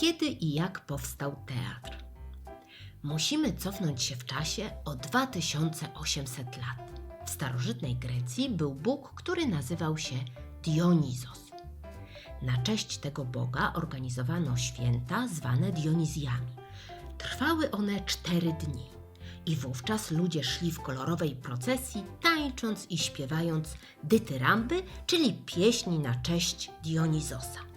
Kiedy i jak powstał teatr? Musimy cofnąć się w czasie o 2800 lat. W starożytnej Grecji był bóg, który nazywał się Dionizos. Na cześć tego boga organizowano święta zwane Dionizjami. Trwały one cztery dni i wówczas ludzie szli w kolorowej procesji, tańcząc i śpiewając dytyramby, czyli pieśni na cześć Dionizosa.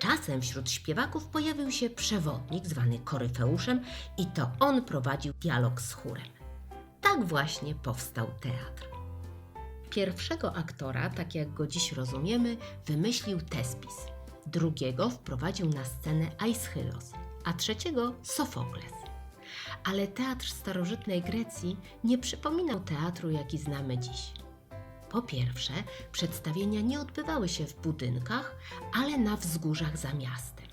Czasem wśród śpiewaków pojawił się przewodnik zwany Koryfeuszem i to on prowadził dialog z chórem. Tak właśnie powstał teatr. Pierwszego aktora, tak jak go dziś rozumiemy, wymyślił Tespis. Drugiego wprowadził na scenę Aeschylos, a trzeciego Sofokles. Ale teatr starożytnej Grecji nie przypominał teatru, jaki znamy dziś. Po pierwsze, przedstawienia nie odbywały się w budynkach, ale na wzgórzach za miastem.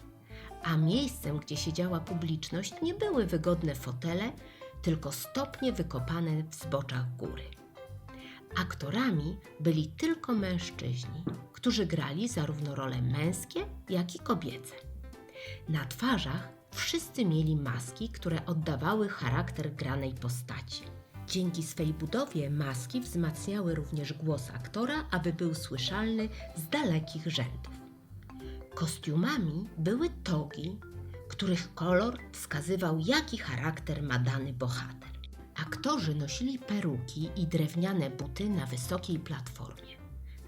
A miejscem, gdzie siedziała publiczność, nie były wygodne fotele, tylko stopnie wykopane w zboczach góry. Aktorami byli tylko mężczyźni, którzy grali zarówno role męskie, jak i kobiece. Na twarzach wszyscy mieli maski, które oddawały charakter granej postaci. Dzięki swej budowie maski wzmacniały również głos aktora, aby był słyszalny z dalekich rzędów. Kostiumami były togi, których kolor wskazywał, jaki charakter ma dany bohater. Aktorzy nosili peruki i drewniane buty na wysokiej platformie,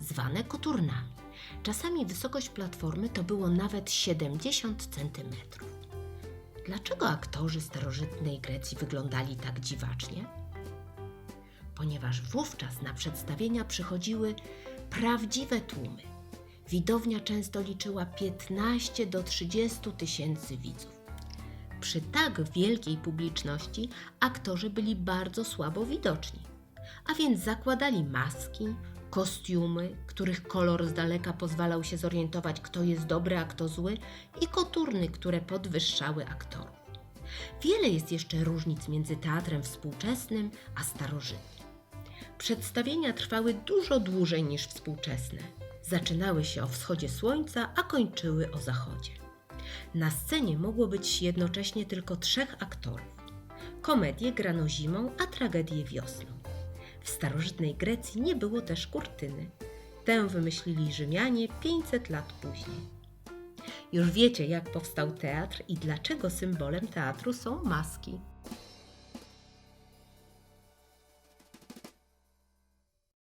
zwane koturnami. Czasami wysokość platformy to było nawet 70 centymetrów. Dlaczego aktorzy starożytnej Grecji wyglądali tak dziwacznie? Ponieważ wówczas na przedstawienia przychodziły prawdziwe tłumy. Widownia często liczyła 15 do 30 tysięcy widzów. Przy tak wielkiej publiczności aktorzy byli bardzo słabo widoczni, a więc zakładali maski, kostiumy, których kolor z daleka pozwalał się zorientować, kto jest dobry, a kto zły, i koturny, które podwyższały aktorów. Wiele jest jeszcze różnic między teatrem współczesnym a starożytnym. Przedstawienia trwały dużo dłużej niż współczesne. Zaczynały się o wschodzie słońca, a kończyły o zachodzie. Na scenie mogło być jednocześnie tylko trzech aktorów. Komedię grano zimą, a tragedię wiosną. W starożytnej Grecji nie było też kurtyny. Tę wymyślili Rzymianie 500 lat później. Już wiecie, jak powstał teatr i dlaczego symbolem teatru są maski.